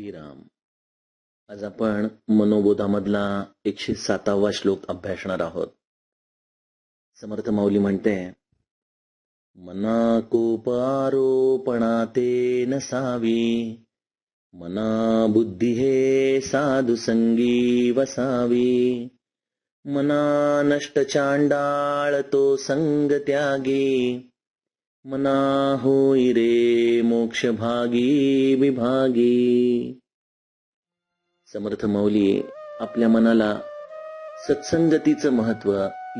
श्रीराम. आज आपण मनोबोधामधला एकशे सातावा श्लोक अभ्यासणार आहोत. समर्थ माऊली म्हणते मना कोपारोपणाते नसावी मना बुद्धी हे साधु संगी वसावी मना नष्ट चांडाळ तो संग त्यागी मना होई रे मोक्ष भागी विभागी. समर्थ मौली आपल्या मनाला सत्संगतीचं महत्त्व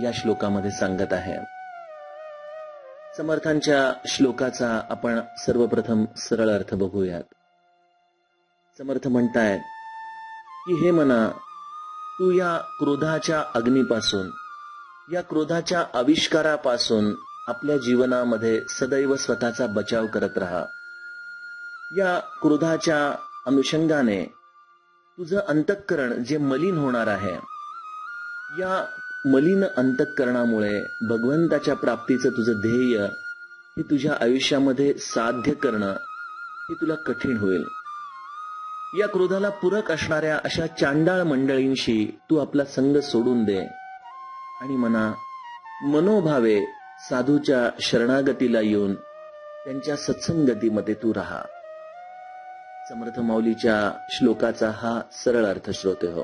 या श्लोकामध्ये सांगत आहे. समर्थांच्या श्लोकाचा आपण सर्वप्रथम सरळ अर्थ बघूयात. समर्थ म्हणतायत की हे मना तू या क्रोधाच्या अग्नीपासून या क्रोधाच्या आविष्कारापासून आपल्या जीवनामध्ये सदैव स्वतःचा बचाव करत राहा. या क्रोधाच्या अनुषंगाने तुझं अंतःकरण जे मलिन होणार आहे या मलिन अंतःकरणामुळे भगवंताच्या प्राप्तीचं तुझं ध्येय हे तुझ्या आयुष्यामध्ये साध्य करणं हे तुला कठीण होईल. या क्रोधाला पूरक असणाऱ्या अशा चांडाळ मंडळींशी तू आपला संग सोडून दे आणि मना मनोभावे साधूच्या शरणागतीला येऊन त्यांच्या सत्संगतीमध्ये तू राहा. समर्थ माऊलीच्या श्लोकाचा हा सरळ अर्थ श्रोते हो.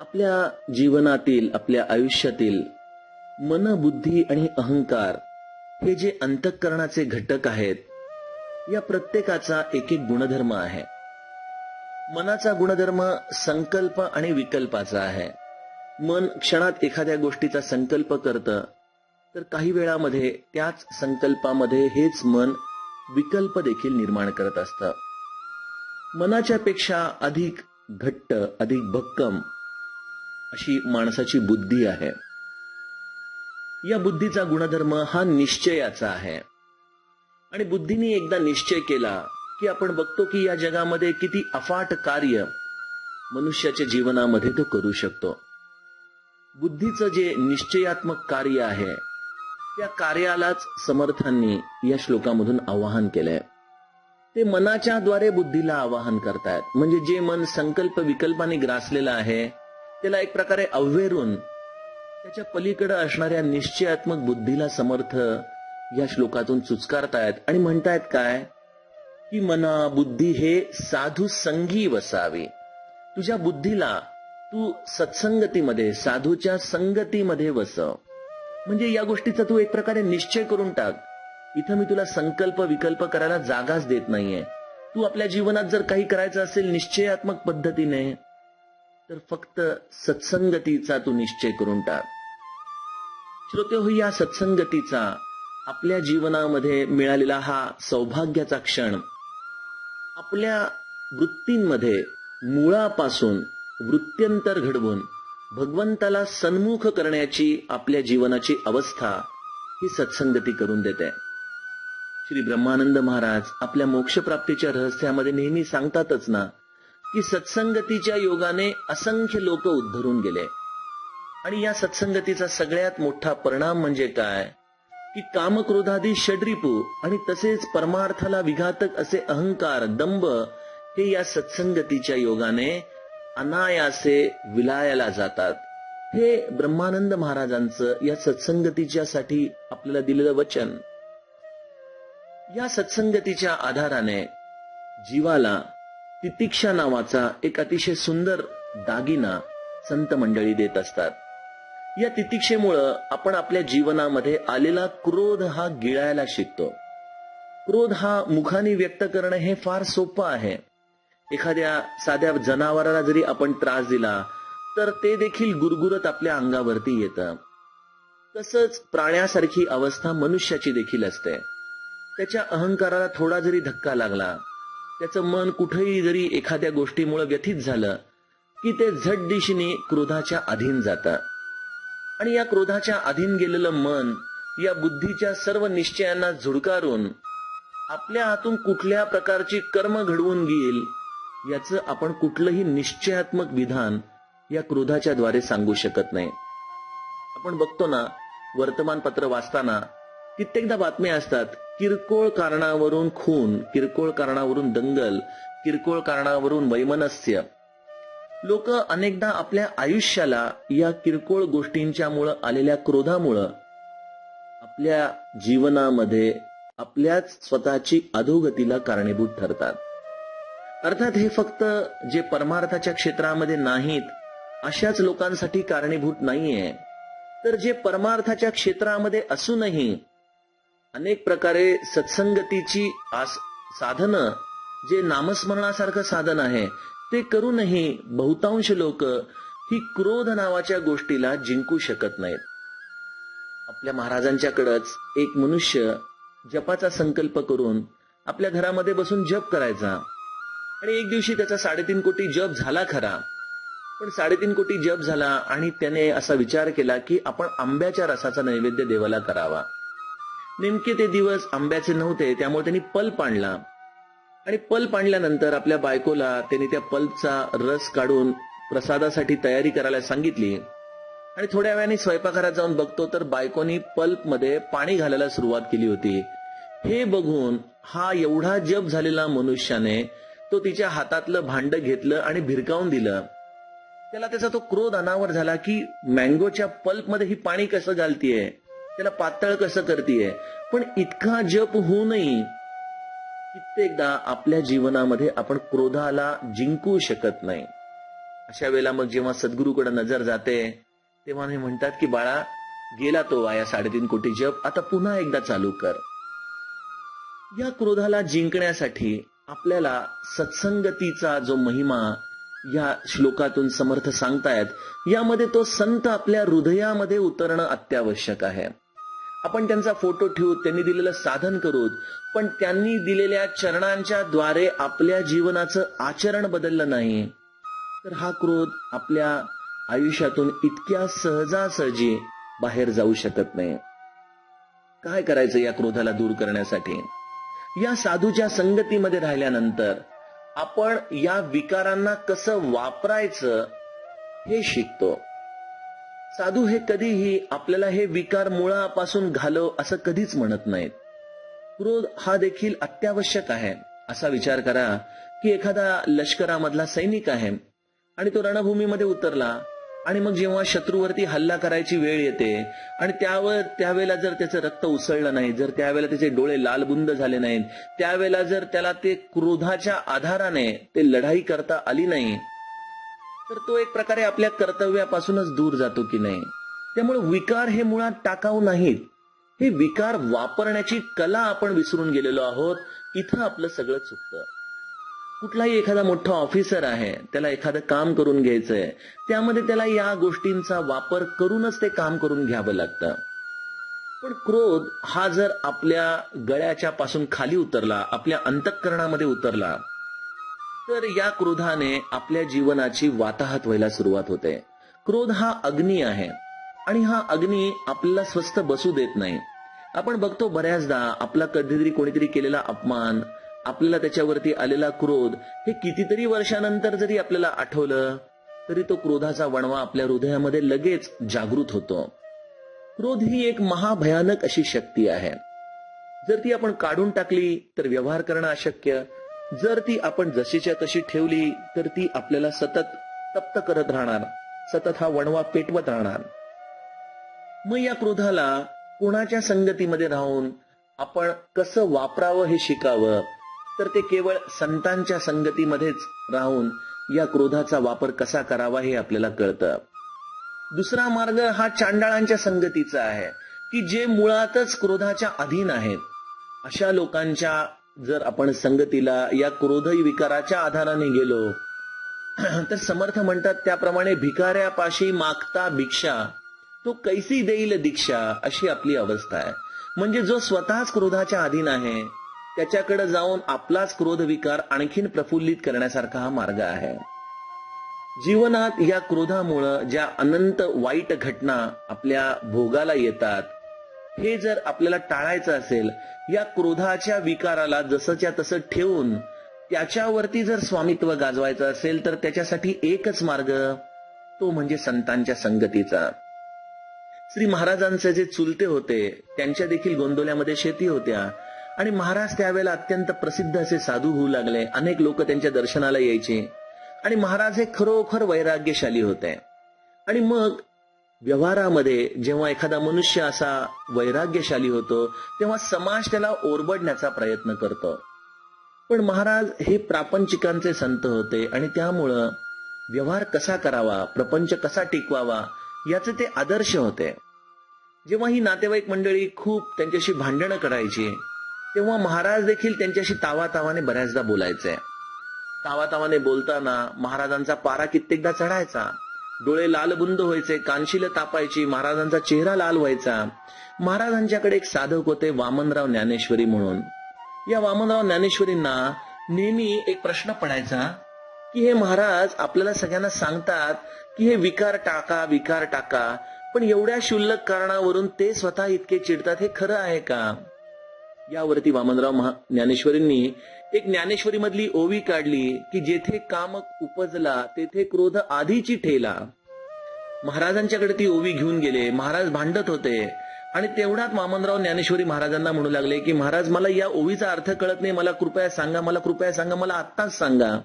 आपल्या जीवनातील आपल्या आयुष्यातील मन बुद्धी आणि अहंकार हे जे अंतःकरणाचे घटक आहेत या प्रत्येकाचा एक एक गुणधर्म आहे. मनाचा गुणधर्म संकल्प आणि विकल्पाचा आहे. मन क्षणात एखाद्या गोष्टीचा संकल्प करतं तर काही वेळामध्ये त्याच संकल्पामध्ये हेच मन विकल्प देखील निर्माण करत असतं. मनाच्या पेक्षा अधिक घट्ट अधिक भक्कम अशी माणसाची बुद्धी आहे. या बुद्धीचा गुणधर्म हा निश्चयाचा आहे. आणि बुद्धीने एकदा निश्चय केला की आपण बघतो की या जगामध्ये किती अफाट कार्य मनुष्याच्या जीवनामध्ये तो करू शकतो. बुद्धीचं जे निश्चयात्मक कार्य आहे त्या कार्यालाच समर्थांनी या श्लोकामधून आवाहन केलंय. ते मनाच्या द्वारे बुद्धीला आवाहन करतायत. म्हणजे जे मन संकल्प विकल्पाने ग्रासलेलं आहे त्याला एक प्रकारे अव्हेरून त्याच्या पलीकडे असणाऱ्या निश्चयात्मक बुद्धीला समर्थ या श्लोकातून चुचकारतायत. आणि म्हणतायत काय? की मना बुद्धी हे साधू संगी वसावी. तुझ्या बुद्धीला तू सत्संगतीमध्ये साधूच्या संगतीमध्ये वसव म्हणजे या गोष्टीचा तू एक प्रकारे निश्चय करून टाक. इथं मी तुला संकल्प विकल्प करायला जागाच देत नाहीये. तू आपल्या जीवनात जर काही करायचं असेल निश्चयात्मक पद्धतीने तर फक्त सत्संगतीचा तू निश्चय करून टाक. श्रोते हो या सत्संगतीचा आपल्या जीवनामध्ये मिळालेला हा सौभाग्याचा क्षण आपल्या वृत्तींमध्ये मुळापासून वृत्त्यंतर घडवून भगवंताला सन्मुख करण्याची आपल्या जीवनाची अवस्था ही सत्संगती करून देते. श्री ब्रह्मानंद महाराज आपल्या मोक्षप्राप्तीच्या रहस्यामध्ये नेहमी सांगतातच ना की सत्संगतीच्या योगाने असंख्य लोक उद्धरून गेले. आणि या सत्संगतीचा सगळ्यात मोठा परिणाम म्हणजे काय? की कामक्रोधादी षड्रिपू आणि तसेच परमार्थाला विघातक असे अहंकार दंभ हे या सत्संगतीच्या योगाने अनायासे विलायला जातात. हे ब्रह्मानंद महाराजांचं या सत्संगतीच्या साठी आपल्याला दिलेलं वचन. या सत्संगतीच्या आधाराने जीवाला तितिक्षा नावाचा एक अतिशय सुंदर दागिना संत मंडळी देत असतात. या तितिक्षेमुळं आपण आपल्या जीवनामध्ये आलेला क्रोध हा गिळायला शिकतो. क्रोध हा मुखाने व्यक्त करणं हे फार सोपं आहे. एखाद्या साध्या जनावराला जरी आपण त्रास दिला तर ते देखील गुरगुरत आपल्या अंगावरती येतं. तसंच प्राण्यासारखी अवस्था मनुष्याची देखील असते. त्याच्या अहंकाराला थोडा जरी धक्का लागला त्याचं मन कुठेही जरी एखाद्या गोष्टीमुळे व्यथित झालं की ते झट दिशेने क्रोधाच्या अधीन जातं. आणि या क्रोधाच्या अधीन गेलेलं मन या बुद्धीच्या सर्व निश्चयांना झुडकारून आपल्या हातून कुठल्या प्रकारची कर्म घडवून घेईल याचं आपण कुठलंही निश्चयात्मक विधान या क्रोधाच्या द्वारे सांगू शकत नाही. आपण बघतो ना वर्तमानपत्र वाचताना कित्येकदा बातम्या असतात किरकोळ कारणावरून खून किरकोळ कारणावरून दंगल किरकोळ कारणावरून वैमनस्य. लोक अनेकदा आपल्या आयुष्याला या किरकोळ गोष्टींच्या मुळे आलेल्या क्रोधामुळं आपल्या जीवनामध्ये आपल्याच स्वतःची अधोगतीला कारणीभूत ठरतात. अर्थात हे फक्त जे परमार्थाच्या क्षेत्रामध्ये नाहीत अशाच लोकांसाठी कारणीभूत नाहीये. तर जे परमार्थाच्या क्षेत्रामध्ये असूनही अनेक प्रकारे सत्संगतीची आस साधनं जे नामस्मरणासारखं साधन आहे ते करूनही बहुतांश लोक ही क्रोध नावाच्या गोष्टीला जिंकू शकत नाहीत. आपल्या महाराजांच्याकडंच एक मनुष्य जपाचा संकल्प करून आपल्या घरामध्ये बसून जप करायचा. आणि एक दिवशी त्याचा साडेतीन कोटी जप झाला खरा. पण साडेतीन कोटी जप झाला आणि त्याने असा विचार केला की आपण आंब्याच्या रसाचा नैवेद्य देवाला करावा. नेमके ते दिवस आंब्याचे नव्हते त्यामुळे त्यांनी पल्प आणला आणि पल्प आणल्यानंतर आपल्या बायकोला त्यांनी त्या पल्पचा रस काढून प्रसादासाठी तयारी करायला सांगितली. आणि थोड्या वेळाने स्वयंपाकघरात जाऊन बघतो तर बायकोनी पल्पमध्ये पाणी घालायला सुरुवात केली होती. हे बघून हा एवढा जप झालेला मनुष्याने तो तिच्या हातातलं भांड घेतलं आणि भिरकावून दिलं. त्याला त्याचा तो क्रोध अनावर झाला की मँगोच्या पल्पमध्ये ही पाणी कसं घालतीये? त्याला पातळ कसं करतीये? पण इतका जप होऊनही कित्येकदा आपल्या जीवनामध्ये आपण क्रोधाला जिंकू शकत नाही. अशा वेळेला मग जेव्हा सद्गुरूकडे नजर जाते तेव्हा मी म्हणतात की बाळा गेला तो वाया साडेतीन कोटी जप. आता पुन्हा एकदा चालू कर. या क्रोधाला जिंकण्यासाठी आपल्याला सत्संगतीचा जो महिमा या श्लोकातून समर्थ सांगतायत यामध्ये तो संत आपल्या हृदयामध्ये उतरणं अत्यावश्यक आहे. आपण त्यांचा फोटो ठेवू त्यांनी दिलेलं साधन करू पण त्यांनी दिलेल्या चरणांच्या द्वारे आपल्या जीवनाचं आचरण बदललं नाही. तर हा क्रोध आपल्या आयुष्यातून इतक्या सहजासहजी बाहेर जाऊ शकत नाही. काय करायचं या क्रोधाला दूर करण्यासाठी? या साधूच्या संगतीमध्ये राहिल्यानंतर आपण या विकारांना कसं वापरायचं हे शिकतो. साधू हे कधीही आपल्याला हे विकार मुळापासून घालव असं कधीच म्हणत नाहीत. क्रोध हा देखील अत्यावश्यक आहे. असा विचार करा की एखादा लष्करामधला सैनिक आहे आणि तो रणभूमीमध्ये उतरला आणि मग जेव्हा शत्रूवरती हल्ला करायची वेळ येते आणि त्यावर त्यावेळेला जर त्याचं रक्त उसळलं नाही जर त्यावेळेला त्याचे डोळे लालबुंद झाले नाहीत त्यावेळेला जर त्याला ते क्रोधाच्या आधाराने ते लढाई करता आली नाही तर तो एक प्रकारे आपल्या कर्तव्यापासूनच दूर जातो की नाही. त्यामुळे विकार हे मुळात टाकाऊ नाहीत. हे विकार वापरण्याची कला आपण विसरून गेलेलो आहोत. इथं आपलं सगळं चुकतं. कुठलाही एखादा मोठा ऑफिसर आहे त्याला एखादं काम करून घ्यायचंय त्यामध्ये त्याला या गोष्टींचा वापर करूनच ते काम करून घ्यावं लागतं. पण क्रोध हा जर आपल्या गळ्याच्या पासून खाली उतरला आपल्या अंतःकरणामध्ये उतरला तर या क्रोधाने आपल्या जीवनाची वाताहत व्हायला सुरुवात होते. क्रोध हा अग्नी आहे आणि हा अग्नी आपल्याला स्वस्थ बसू देत नाही. आपण बघतो बऱ्याचदा आपला कधीतरी कोणीतरी केलेला अपमान आपल्याला त्याच्यावरती आलेला क्रोध हे कितीतरी वर्षानंतर जरी आपल्याला आठवलं तरी तो क्रोधाचा वणवा आपल्या हृदयामध्ये लगेच जागृत होतो. क्रोध ही एक महाभयानक अशी शक्ती आहे. जर ती आपण काढून टाकली तर व्यवहार करणं अशक्य. जर ती आपण जशीच्या तशी ठेवली तर ती आपल्याला सतत तप्त करत राहणार. सतत हा वणवा पेटवत राहणार. मग या क्रोधाला कोणाच्या संगतीमध्ये राहून आपण कसं वापरावं हे शिकावं? तर ते केवळ संतांच्या संगतीमध्येच राहून या क्रोधाचा वापर कसा करावा हे आपल्याला कळतं. दुसरा मार्ग हा चांडाळांच्या संगतीचा आहे की जे मुळातच क्रोधाच्या अधीन आहेत. अशा लोकांच्या जर आपण संगतीला या क्रोध विकाराच्या आधाराने गेलो तर समर्थ म्हणतात त्याप्रमाणे भिकाऱ्यापाशी मागता भिक्षा तो कैसी देईल दीक्षा अशी आपली अवस्था आहे. म्हणजे जो स्वतःच क्रोधाच्या अधीन आहे त्याच्याकडे जाऊन आपलाच क्रोध विकार आणखीन प्रफुल्लित करण्यासारखा हा मार्ग आहे. जीवनात या क्रोधामुळं ज्या अनंत वाईट घटना आपल्या भोगाला येतात हे जर आपल्याला टाळायचं असेल या क्रोधाच्या विकाराला जसंच्या तसं ठेवून त्याच्यावरती जर स्वामित्व गाजवायचं असेल तर त्याच्यासाठी एकच मार्ग तो म्हणजे संतांच्या संगतीचा. श्री महाराजांचे जे चुलते होते त्यांच्या देखील गोंदोल्यामध्ये शेती होत्या. आणि महाराज त्यावेळेला अत्यंत प्रसिद्ध असे साधू होऊ लागले. अनेक लोक त्यांच्या दर्शनाला यायचे. आणि महाराज हे खरोखर वैराग्यशाली होते. आणि मग व्यवहारामध्ये जेव्हा एखादा मनुष्य असा वैराग्यशाली होतो तेव्हा समाज त्याला ओरबडण्याचा प्रयत्न करतो. पण महाराज हे प्रापंचिकांचे संत होते आणि त्यामुळं व्यवहार कसा करावा प्रपंच कसा टिकवावा याचे ते आदर्श होते. जेव्हा ही नातेवाईक मंडळी खूप त्यांच्याशी भांडणं करायची तेव्हा महाराज देखील त्यांच्याशी तावातावाने बऱ्याचदा बोलायचे. तावातावाने बोलताना महाराजांचा पारा कित्येकदा चढायचा. डोळे लालबुंद व्हायचे कानशील तापायची महाराजांचा चेहरा लाल व्हायचा. महाराजांच्याकडे एक साधक होते वामनराव ज्ञानेश्वरी म्हणून. या वामनराव ज्ञानेश्वरींना नेहमी एक प्रश्न पडायचा की हे महाराज आपल्याला सगळ्यांना सांगतात की हे विकार टाका विकार टाका पण एवढ्या क्षुल्लक कारणावरून ते स्वतः इतके चिडतात हे खरं आहे का? यावरती वामनराव ज्ञानेश्वरींनी एक ज्ञानेश्वरी मधली ओवी काढली की जेथे काम उपजला तेथे क्रोध आधीची ठेला. महाराजांच्याकडे ती ओवी घेऊन गेले. महाराज भांडत होते. आणि तेवढ्यात वामनराव ज्ञानेश्वरी महाराजांना म्हणू लागले की महाराज मला या ओवीचा अर्थ कळत नाही. मला कृपया सांगा मला कृपया सांगा मला आत्ताच सांगा.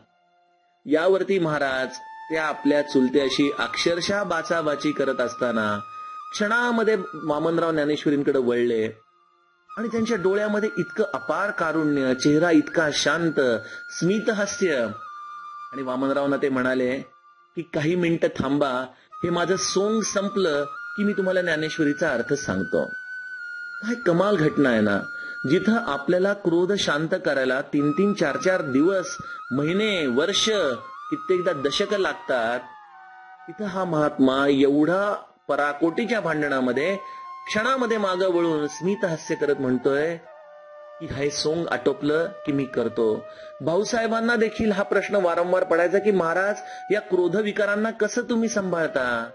यावरती महाराज त्या आपल्या चुलत्याशी अक्षरशः बाचाबाची करत असताना क्षणामध्ये वामनराव ज्ञानेश्वरींकडे वळले. आणि त्यांच्या डोळ्यामध्ये इतकं अपार कारुण्य चेहरा इतका शांत स्मितहास्य. आणि वामनरावना ते म्हणाले की काही मिनिटं थांबा हे माझं सोंग संपलं की मी तुम्हाला ज्ञानेश्वरीचा अर्थ सांगतो. काय कमाल घटना आहे ना. जिथं आपल्याला क्रोध शांत करायला तीन तीन चार चार दिवस महिने वर्ष कित्येकदा दशक लागतात तिथं हा महात्मा एवढा पराकोटीच्या भांडणामध्ये क्षणामध्ये मागं वळून स्मित हास्य करत म्हणतोय की हे सोंग आटोपलं की मी करतो. भाऊसाहेबांना देखील हा प्रश्न वारंवार पडायचा की महाराज या क्रोध विकारांना कसं तुम्ही सांभाळता?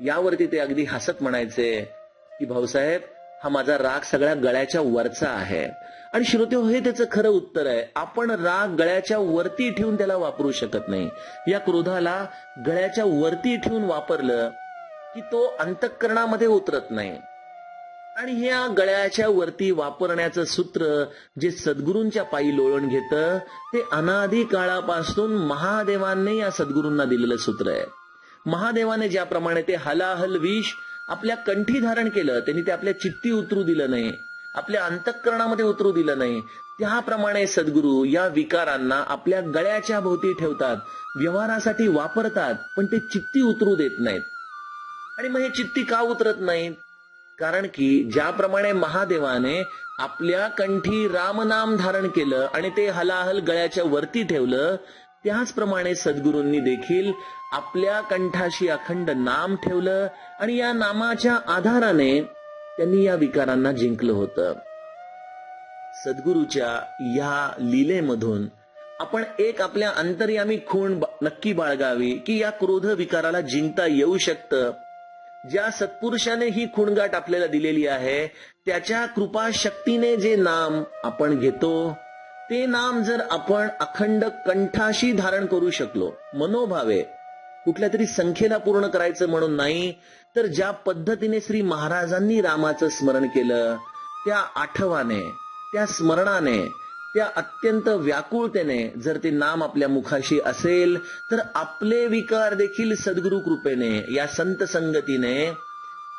यावरती ते अगदी हसत म्हणायचे की भाऊसाहेब हा माझा राग सगळ्या गळ्याच्या वरचा आहे. आणि श्रोते हो, हे त्याचं खरं उत्तर आहे. आपण राग गळ्याच्या वरती ठेवून त्याला वापरू शकत नाही. या क्रोधाला गळ्याच्या वरती ठेवून वापरलं की तो अंतःकरणामध्ये उतरत नाही. आणि ह्या गळ्याच्या वरती वापरण्याचं सूत्र जे सद्गुरूंच्या पायी लोळण घेतं ते अनादी काळापासून महादेवांनी या सद्गुरूंना दिलेलं सूत्र आहे. महादेवाने ज्याप्रमाणे ते हलाहल विष आपल्या कंठी धारण केलं त्यांनी ते आपल्या चित्ती उतरू दिलं नाही आपल्या अंतःकरणामध्ये उतरू दिलं नाही त्याप्रमाणे सद्गुरू या विकारांना आपल्या गळ्याच्या भोवती ठेवतात व्यवहारासाठी वापरतात पण ते चित्ती उतरू देत नाहीत. आणि मग हे चित्ती का उतरत नाहीत? कारण की ज्याप्रमाणे महादेवाने आपल्या कंठी रामनाम धारण केलं आणि ते हलाहल गळ्याच्या वरती ठेवलं त्याचप्रमाणे सद्गुरूंनी देखील आपल्या कंठाशी अखंड नाम ठेवलं आणि या नामाच्या आधाराने त्यांनी या विकारांना जिंकलं होतं. सद्गुरूच्या या लीलेमधून आपण एक आपल्या अंतर्यामी खूण नक्की बाळगावी की या क्रोध विकाराला जिंकता येऊ शकतं. ज्या सत्पुरुषाने ही खुणगाट आपल्याला दिलेली आहे त्याच्या कृपा शक्तीने जे नाम आपण घेतो ते नाम जर आपण अखंड कंठाशी धारण करू शकलो मनोभावे कुठल्या तरी संख्येला पूर्ण करायचं म्हणून नाही तर ज्या पद्धतीने श्री महाराजांनी रामाचं स्मरण केलं त्या आठवाने त्या स्मरणाने त्या अत्यंत व्याकुळतेने जर ते नाम आपल्या मुखाशी असेल तर आपले विकार देखील सद्गुरु कृपेने या संत संगतीने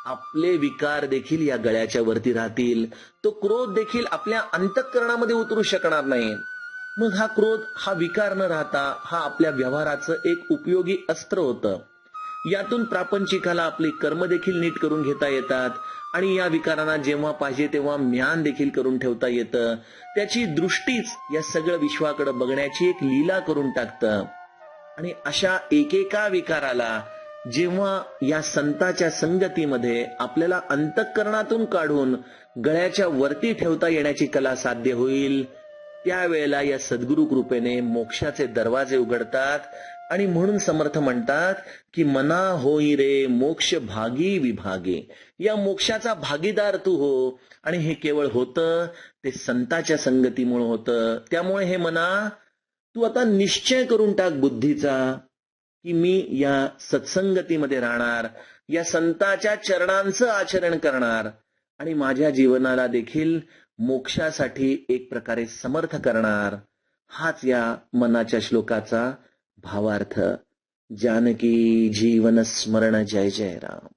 आपले विकार देखील या गळ्याच्या वरती राहतील. तो क्रोध देखील आपल्या अंतःकरणामध्ये उतरू शकणार नाही. मग हा क्रोध हा विकार न राहता हा आपल्या व्यवहाराचं एक उपयोगी अस्त्र होतं. यातून प्रापंचिकाला आपली कर्म देखील नीट करून घेता येतात. आणि या विकारांना जेव्हा पाहिजे तेव्हा ज्ञान देखील करून ठेवता येतं. त्याची दृष्टीच या सगळं विश्वाकडे बघण्याची एक लीला करून टाकतं. आणि अशा एकेका विकाराला जेव्हा या संताच्या संगतीमध्ये आपल्याला अंतःकरणातून काढून गळ्याच्या वरती ठेवता येण्याची कला साध्य होईल त्यावेळेला या सद्गुरु कृपेने मोक्षाचे दरवाजे उघडतात आणि म्हणून समर्थ म्हणतात की मना होई रे मोक्ष भागी विभागे. या मोक्षाचा भागीदार तू हो. आणि हे केवळ होतं ते संताच्या संगतीमुळे होतं. त्यामुळे हे मना तू आता निश्चय करून टाक बुद्धीचा की मी या सत्संगतीमध्ये राहणार या संताच्या चरणांचं आचरण करणार आणि माझ्या जीवनाला देखील मोक्षासाठी एक प्रकारे समर्थ करणार. हाच या मनाच्या श्लोकाचा भावार्थ जानकी जीवन स्मरण जय जय राम।